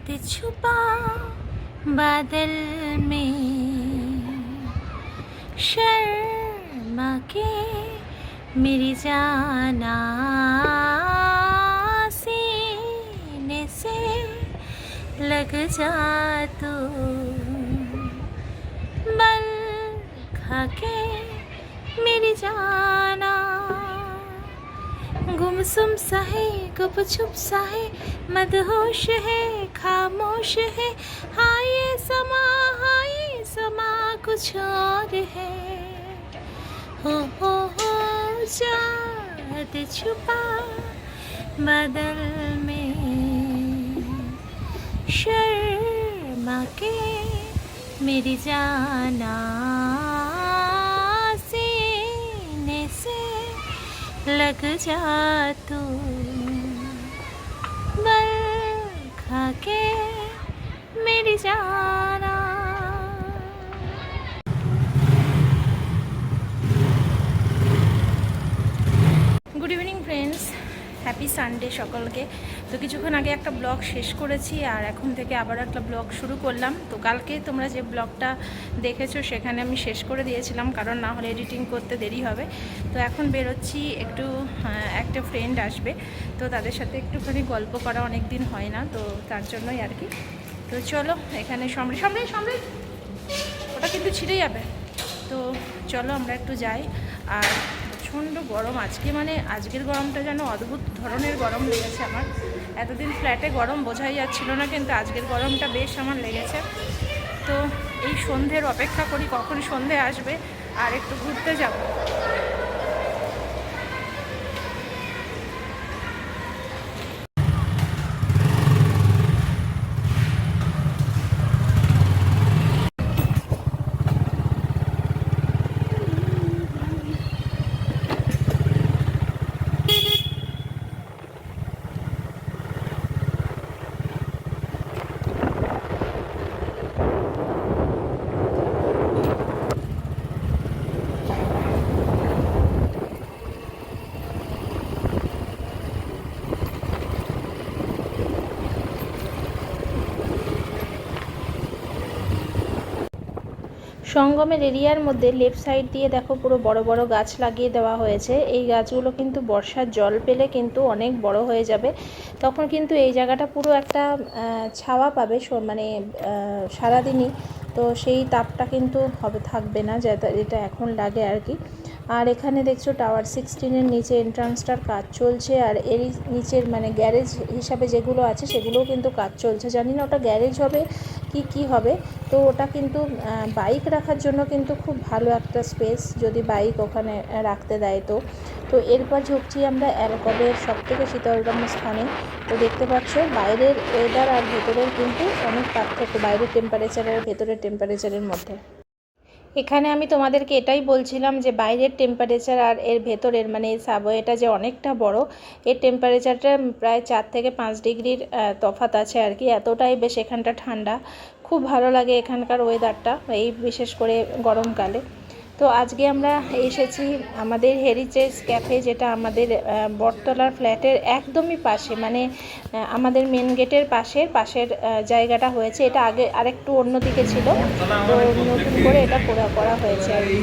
चाँद छुपा बादल में शर्मा के मेरी जाना सीने से लग जा तू बल खा के मेरी जाना गुमसुम सा है गुप छुप सा है, मदहोश है, खामोश है। हाँ ये समा हाँ ये समा, कुछ और है। हो हो हो चाँद छुपा बदल में। शर्मा के मेरी जाना लग जा तू। बल खा के मेरी जाना। হ্যাপি সানডে সকলকে। তো কিছুক্ষণ আগে একটা ব্লগ শেষ করেছি আর এখন থেকে আবার একটা ব্লগ শুরু করলাম। তো কালকে তোমরা যে ব্লগটা দেখেছ সেখানে আমি শেষ করে দিয়েছিলাম, কারণ না হলে এডিটিং করতে দেরি হবে। তো এখন বেরোচ্ছি, একটু একটা ফ্রেন্ড আসবে। তো তাদের সাথে একটুখানি গল্প করা অনেক দিন হয় না, তো তার জন্যই আর কি। তো চলো, এখানে সমৃ সমৃ সমৃ ওটা কিন্তু ছিঁড়ে যাবে। তো চলো আমরা একটু যাই। আর প্রচণ্ড গরম। আজকে মানে আজকের গরমটা যেন অদ্ভুত ধরনের গরম লেগেছে আমার। এতদিন ফ্ল্যাটে গরম বোঝাই যাচ্ছিল না, কিন্তু আজকের গরমটা বেশ আমার লেগেছে। তো এই সন্ধ্যের অপেক্ষা করি, কখন সন্ধে আসবে, আর একটু ঘুরতে যাব। সঙ্গমের এরিয়ার মধ্যে লেফট সাইড দিয়ে দেখো পুরো বড় বড় গাছ লাগিয়ে দেওয়া হয়েছে। এই গাছগুলো কিন্তু বর্ষার জল পেলে কিন্তু অনেক বড় হয়ে যাবে। তখন কিন্তু এই জায়গাটা পুরো একটা ছাওয়া পাবে মানে সারাদিনই। তো সেই তাপটা কিন্তু হবে, থাকবে না যেটা এখন লাগে আর কি। আর এখানে দেখছ টাওয়ার সিক্সটিনের নিচে এন্ট্রান্সটার কাজ চলছে, আর এরই নিচের মানে গ্যারেজ হিসাবে যেগুলো আছে সেগুলোও কিন্তু কাজ চলছে। জানি না ওটা গ্যারেজ হবে কি কি হবে? তো ওটা কিন্তু বাইক রাখার জন্য কিন্তু খুব ভালো একটা স্পেস যদি বাইক ওখানে রাখতে দেয় তো। তো এরপর ঝুঁকছি আমরা অ্যালকবের সব থেকে শীতলতম স্থানে। তো দেখতে পাচ্ছ বাইরের ওয়েদার আর ভেতরের কিন্তু অনেক পার্থক্য, বাইরের টেম্পারেচার আর ভেতরের টেম্পারেচারের মধ্যে। এখানে আমি তোমাদেরকে এটাই বলছিলাম যে বাইরের টেম্পারেচার আর এর ভেতরের মানে এই সাবওয়েটা যে অনেকটা বড়, এর টেম্পারেচারটা প্রায় চার থেকে পাঁচ ডিগ্রির তফাত আছে আর কি। এতটাই বেশ এখানটা ঠান্ডা। খুব ভালো লাগে এখানকার ওয়েদারটা এই বিশেষ করে গরমকালে। তো আজকে আমরা এসেছি আমাদের হেরিটেজ ক্যাফে যেটা আমাদের বটতলার ফ্ল্যাটের একদমই পাশে মানে আমাদের মেন গেটের পাশের পাশের জায়গাটা হয়েছে। এটা আগে আরেকটু অন্যদিকে ছিল। তো নতুন করে এটা করা হয়েছে আর কি।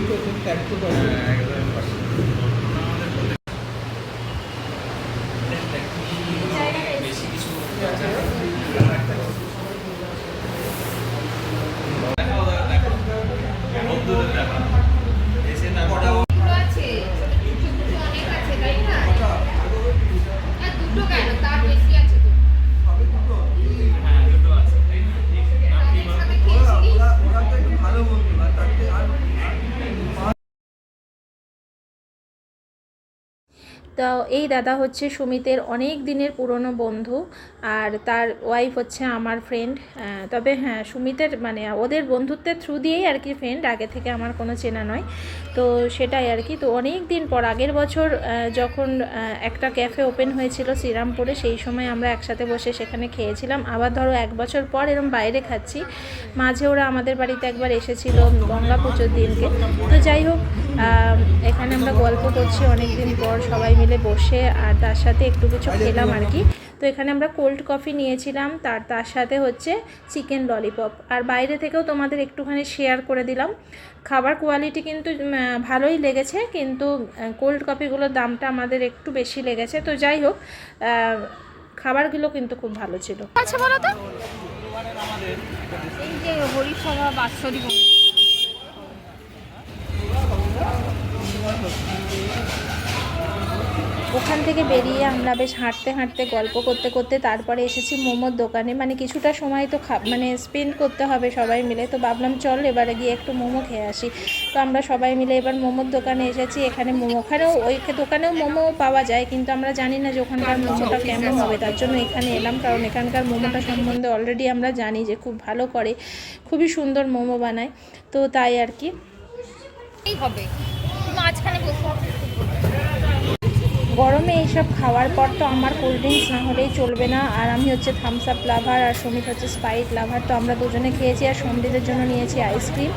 দুটো আছে দুটো অনেক আছে তাই না হ্যাঁ দুটো কেন তার বেশি আছে তো তাদের সাথে খেয়েছিলি তো এই দাদা হচ্ছে সুমিতের অনেক দিনের পুরনো বন্ধু আর তার ওয়াইফ হচ্ছে আমার ফ্রেন্ড তবে হ্যাঁ সুমিতের মানে ওদের বন্ধুত্বের থ্রু দিয়েই আর কি ফ্রেন্ড আগে থেকে আমার কোনো চেনা নয়। তো সেটাই আর কি, তো অনেক দিন পর, আগের বছর যখন একটা ক্যাফে ওপেন হয়েছিল শ্রীরামপুরে, সেই সময় আমরা একসাথে বসে সেখানে খেয়েছিলাম। আবার ধরো এক বছর পর এরম বাইরে খাচ্ছি। মাঝে ওরা আমাদের বাড়িতে একবার এসেছিল গঙ্গা পুজোর দিনকে। তো যাই হোক এখানে আমরা গল্প করছি অনেক দিন পর সবাই মিলে বসে, আর তার সাথে একটু কিছু খেলাম আর কি। তো এখানে আমরা কোল্ড কফি নিয়েছিলাম, তার তার সাথে হচ্ছে চিকেন ললিপপ আর বাইরে থেকেও তোমাদের একটুখানি শেয়ার করে দিলাম। খাবার কোয়ালিটি কিন্তু ভালোই লেগেছে, কিন্তু কোল্ড কফিগুলোর দামটা আমাদের একটু বেশি লেগেছে। তো যাই হোক খাবারগুলো কিন্তু খুব ভালো ছিল। আচ্ছা বলো তো। এই যে হরিসভা বাৎসরিক ওখান থেকে বেরিয়ে আমরা বেশ হাঁটতে হাঁটতে গল্প করতে করতে তারপরে এসেছি মোমোর দোকানে। মানে কিছুটা সময় তো খা মানে স্পেন্ড করতে হবে সবাই মিলে। তো ভাবলাম চল এবারে গিয়ে একটু মোমো খেয়ে আসি। তো আমরা সবাই মিলে এবার মোমোর দোকানে এসেছি। এখানে মোমো ওখানেও ওই দোকানেও মোমো পাওয়া যায় কিন্তু আমরা জানি না যে ওখানকার মোমোটা কেমন হবে। তার জন্য এখানে এলাম কারণ এখানকার মোমোটা সম্বন্ধে অলরেডি আমরা জানি যে খুব ভালো করে। খুবই সুন্দর মোমো বানায়। তো তাই আর কি। হবে। মাঝখানে বসে। গরমে এইসব খাওয়ার পর তো আমার কোল্ড ড্রিঙ্কস না হলেই চলবে না। আর আমি হচ্ছে থামস আপ লাভার আর সমিত হচ্ছে স্পাইট লাভার তো আমরা দুজনে খেয়েছি আর সন্দীপের জন্য নিয়েছি আইসক্রিম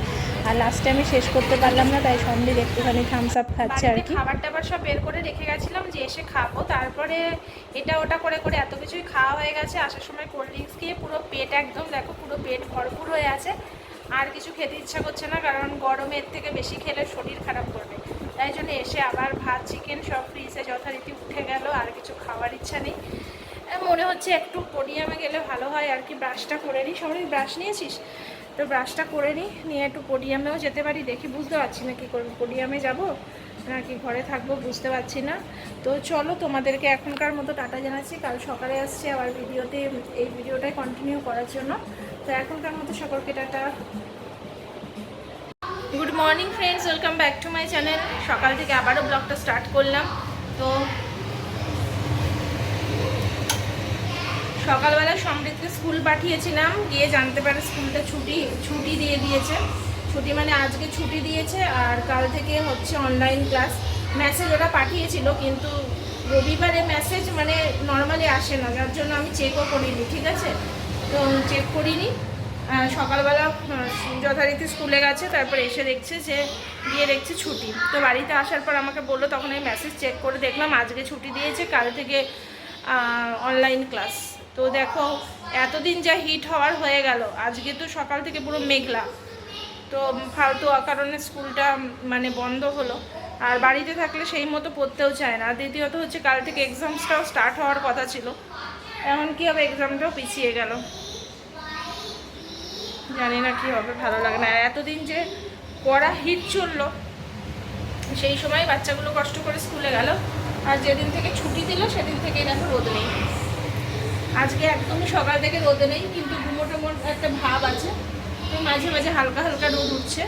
আর লাস্টে আমি শেষ করতে পারলাম না তাই সন্দীপ একটুখানি থামস আপ খাচ্ছে আর কি। খাবার টাবার সব বের করে রেখে গেছিলাম যে এসে খাব। তারপরে এটা ওটা করে করে এত কিছুই খাওয়া হয়ে গেছে। আসার সময় কোল্ড ড্রিঙ্কস খেয়ে পুরো পেট একদম দেখো পুরো পেট ভরপুর হয়ে আছে। আর কিছু খেতে ইচ্ছা করছে না কারণ গরমের থেকে বেশি খেলে শরীর খারাপ করবে। তাই জন্য এসে আবার ভাত চিকেন সব ফ্রিজে যথারীতি উঠে গেল, আর কিছু খাওয়ার ইচ্ছা নেই। মনে হচ্ছে একটু পোডিয়ামে গেলে ভালো হয়, আর কি ব্রাশটা করে নিই। সবাই ব্রাশ নিয়েছিস? তো ব্রাশটা করে নিই, নিয়ে একটু পোডিয়ামেও যেতে পারি। দেখি, বুঝতে পারছি না কী করব। পোডিয়ামে যাব নাকি ঘরে থাকব, বুঝতে পারছি না। তো চলো, তোমাদেরকে এখনকার মতো টাটা জানাচ্ছি। কাল সকালে আসছে আবার ভিডিওতে, এই ভিডিওটাই কন্টিনিউ করার জন্য। তো এখনকার মতো সকলকে tata. Good morning friends, welcome back to my channel. সকাল থেকে আবারও ব্লগটা স্টার্ট করলাম। তো সকালবেলা সমৃদ্ধকে স্কুল পাঠিয়েছিলাম, গিয়ে জানতে পারে স্কুলটা ছুটি ছুটি দিয়ে দিয়েছে। ছুটি মানে আজকে ছুটি দিয়েছে, আর কাল থেকে হচ্ছে অনলাইন ক্লাস মেসেজ ওরা পাঠিয়েছিল, কিন্তু রবিবারে মেসেজ মানে নর্মালি আসে না, যার জন্য আমি চেকও করিনি, ঠিক আছে? তো চেক করিনি। সকালবেলা যথারীতি স্কুলে গেছে, তারপর এসে দেখছে যে, গিয়ে দেখছে ছুটি। তো বাড়িতে আসার পর আমাকে বলল, তখন আমি মেসেজ চেক করে দেখলাম, আজকে ছুটি দিয়েছে, কাল থেকে অনলাইন ক্লাস তো দেখো, এতদিন যা হিট হওয়ার হয়ে গেল, আজকে তো সকাল থেকে পুরো মেঘলা। তো ফালতু কারণে স্কুলটা মানে বন্ধ হলো। আর বাড়িতে থাকলে সেই মতো পড়তেও চায় না। দ্বিতীয়ত হচ্ছে, কাল থেকে এক্সামসটাও স্টার্ট হওয়ার কথা ছিল। এমন কি হবে এক্সামটাও পিছিয়ে গেল। জানি না কি হবে ভালো লাগে না। আর এতদিন যে পড়া হিট চলল সেই সময় বাচ্চাগুলো কষ্ট করে স্কুলে গেল। আর যেদিন থেকে ছুটি দিল সেদিন থেকে দেখো রোদ নেই। আজকে একদমই সকাল থেকে রোদ নেই কিন্তু গুমো টুমোর একটা ভাব আছে। তো মাঝে মাঝে হালকা হালকা রোদ উঠছে।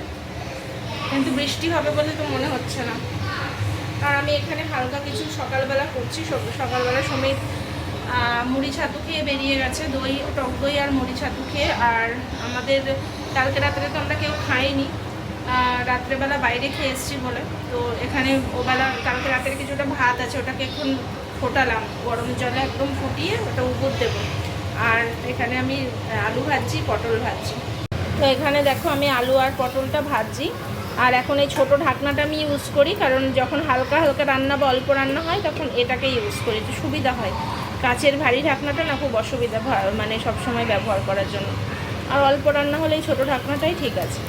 কিন্তু বৃষ্টি হবে বলে তো মনে হচ্ছে না। আর আমি এখানে হালকা কিছু সকালবেলা করছি সকালবেলা আহ, মুড়ি ছাতু খেয়ে বেরিয়ে গেছে, দই, টক দই আর মুড়ি ছাতু খেয়ে। আর আমাদের কালকে রাত্রে তো আমরা কেউ খাইনি। রাত্রেবেলা বাইরে খেয়ে এসেছি বলে। তো এখানে ওবেলা কালকে রাতের কিছুটা ভাত আছে, ওটাকে এখন ফোটালাম। গরম জলে একদম ফুটিয়ে ওটা উপর দেবো। আর এখানে আমি আলু ভাজছি, পটল ভাজছি। তো এখানে দেখো আমি আলু আর পটলটা ভাজছি। আর এখন এই ছোটো ঢাকনাটা আমি ইউজ করি, কারণ যখন হালকা হালকা রান্না বা অল্প রান্না হয়, তখন এটাকে ইউজ করি। তো সুবিধা হয়। কাচের ভারী ঢাকনাটা না খুব অসুবিধা মানে সব সময় ব্যবহার করার জন্য। আর অল্প রান্না হলে এই ছোটো ঢাকনাটাই ঠিক আছে।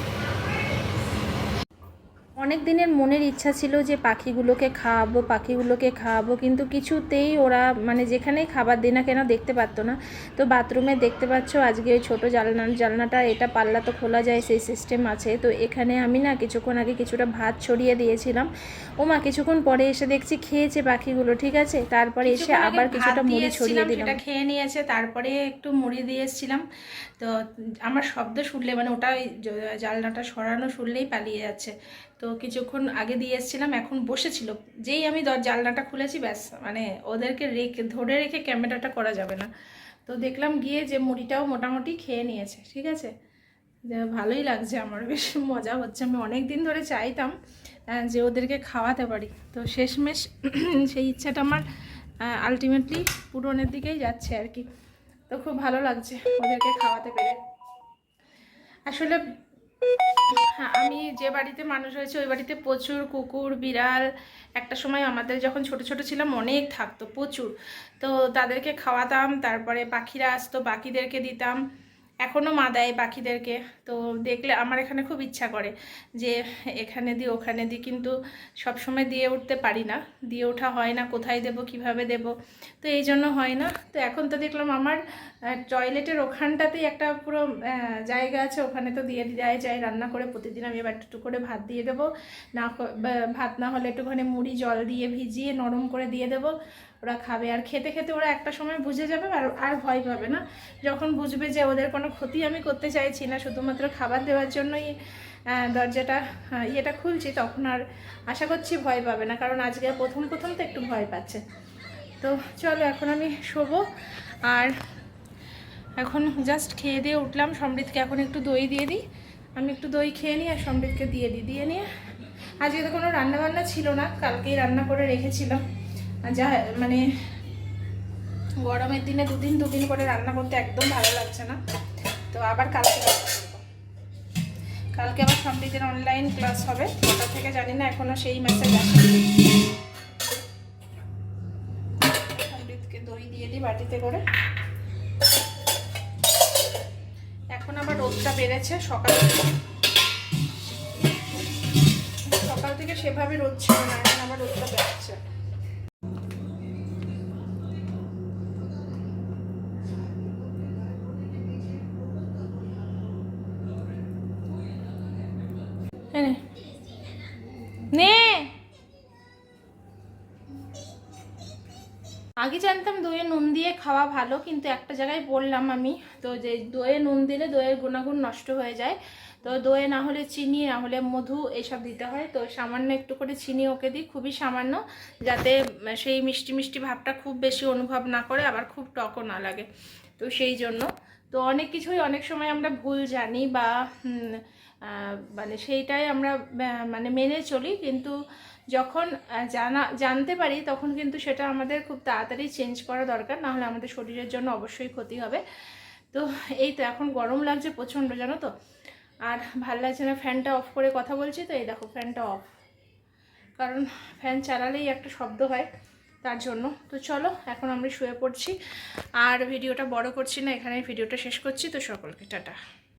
অনেক দিনের মনের ইচ্ছা ছিল যে পাখিগুলোকে খাওয়াবো পাখিগুলোকে খাওয়াবো কিন্তু কিছুতেই ওরা মানে যেখানেই খাবার দিই না কেন দেখতে পারতো না। তো বাথরুমে দেখতে পাচ্ছ আজকে ওই ছোটো জালনা জালনাটা এটা পাল্লা তো খোলা যায় সেই সিস্টেম আছে। তো এখানে আমি না কিছুক্ষণ আগে কিছুটা ভাত ছড়িয়ে দিয়েছিলাম। ও মা কিছুক্ষণ পরে এসে দেখছি খেয়েছে পাখিগুলো ঠিক আছে? তারপরে এসে আবার কিছুটা মুড়ি ছড়িয়ে দিলাম। সেটা খেয়ে নিয়েছে তারপরে একটু মুড়ি দিয়ে এসেছিলাম। তো আমার শব্দ শুনলে মানে ওটা ওই জ- জানলাটা সরানো শুনলেই পালিয়ে যাচ্ছে। তো কিছুক্ষণ আগে দিয়ে এসেছিলাম, এখন বসেছিল। যেই আমি দর, জানলাটা খুলেছি, ব্যাস মানে ওদেরকে রেখে, ধরে রেখে ক্যামেরাটা করা যাবে না। তো দেখলাম গিয়ে যে মুড়িটাও মোটামুটি খেয়ে নিয়েছে, ঠিক আছে? ভালোই লাগছে আমার, বেশ মজা হচ্ছে। আমি অনেক দিন ধরে চাইতাম যে ওদেরকে খাওয়াতে পারি। তো শেষমেশ সেই ইচ্ছাটা আমার আলটিমেটলি পূরণের দিকেই যাচ্ছে আর কি। তো খুব ভালো লাগছে ওদেরকে খাওয়াতে পেরে। আসলে হ্যাঁ আমি যে বাড়িতে মানুষ হয়েছে, ওই বাড়িতে প্রচুর কুকুর, বিড়াল। একটা সময় আমাদের যখন ছোট ছোট ছিলাম, অনেক থাকতো, প্রচুর। তো তাদেরকে খাওয়াতাম, তারপরে পাখিরা আসতো, বাকিদেরকে দিতাম। এখনও মা দেয় পাখিদেরকে। তো দেখলে আমার এখানে খুব ইচ্ছা করে যে এখানে দিই, ওখানে দিই, কিন্তু সবসময় দিয়ে উঠতে পারি না। দিয়ে ওঠা হয় না, কোথায় দেব, কীভাবে দেব? তো এই জন্য হয় না। তো এখন তো দেখলাম আমার টয়লেটের ওখানটাতেই একটা পুরো জায়গা আছে, ওখানে তো দিয়ে দেওয়া যায় রান্না করে। প্রতিদিন আমি এবার একটু করে ভাত দিয়ে দেবো। না ভাত না হলে একটুখানি মুড়ি, জল দিয়ে ভিজিয়ে নরম করে দিয়ে দেবো। ওরা খাবে। আর খেতে খেতে ওরা একটা সময় বুঝে যাবে আর আর ভয় পাবে না। যখন বুঝবে যে ওদের কোনো ক্ষতি আমি করতে চাইছি না, শুধুমাত্র খাবার দেওয়ার জন্যই দরজাটা ইয়েটা খুলছি, তখন আর আশা করছি ভয় পাবে না। কারণ আজকে প্রথম প্রথম তো একটু ভয় পাচ্ছে। তো চলো, এখন আমি শোবো। আর এখন জাস্ট খেয়ে দিয়ে উঠলাম। সমৃদ্ধকে এখন একটু দই দিয়ে দিই। আমি একটু দই খেয়ে নিই আর সমৃদ্ধকে দিয়ে দিই। দিয়ে নিয়ে, আজকে তো কোনো রান্না বান্না ছিল না। কালকেই রান্না করে রেখেছিলাম। যা মানে গরমের দিনে দুদিন দুদিন করে রান্না করতে একদম ভালো লাগছে না। তো আবার কালকে কালকে আবার সমৃদ্ধের অনলাইন ক্লাস হবে। ওটা থেকে জানি না, এখনও সেই মেসেজ আসেনি। সমৃদ্ধকে দই দিয়ে দিই বাটিতে করে। এখন আবার রোদটা বেড়েছে সকাল সকাল থেকে সেভাবে রোদ ছিল না, এখন আবার রোদটা বেড়েছে। জানতাম দইয়ে নুন দিয়ে খাওয়া ভালো, কিন্তু একটা জায়গায় বললাম আমি, তো যে দইয়ে নুন দিলে দইয়ের গুণাগুণ নষ্ট হয়ে যায়। তো দইয়ে না হলে চিনি, না হলে মধু এসব দিতে হয়। তো সামান্য একটু করে চিনি ওকে দিই, খুবই সামান্য, যাতে সেই মিষ্টি মিষ্টি ভাবটা খুব বেশি অনুভব না করে, আবার খুব টকও না লাগে। তো সেই জন্য। তো অনেক কিছুই অনেক সময় আমরা ভুল জানি বা মানে সেইটাই আমরা মানে মেনে চলি, কিন্তু যখন জানা, জানতে পারি, তখন কিন্তু সেটা আমাদের খুব তাড়াতাড়ি চেঞ্জ করা দরকার নাহলে আমাদের শরীরের জন্য অবশ্যই ক্ষতি হবে। তো এই তো এখন গরম লাগছে প্রচণ্ড, জানো তো? আর ভালো লাগছে না, ফ্যানটা অফ করে কথা বলছি তো, এই দেখো ফ্যানটা অফ কারণ ফ্যান চালালেই একটা শব্দ হয় তার জন্য। তো চলো, এখন আমরা শুয়ে পড়ছি। আর ভিডিওটা বড় করছি না এখানে ভিডিওটা শেষ করছি। তো সকলকে টাটা।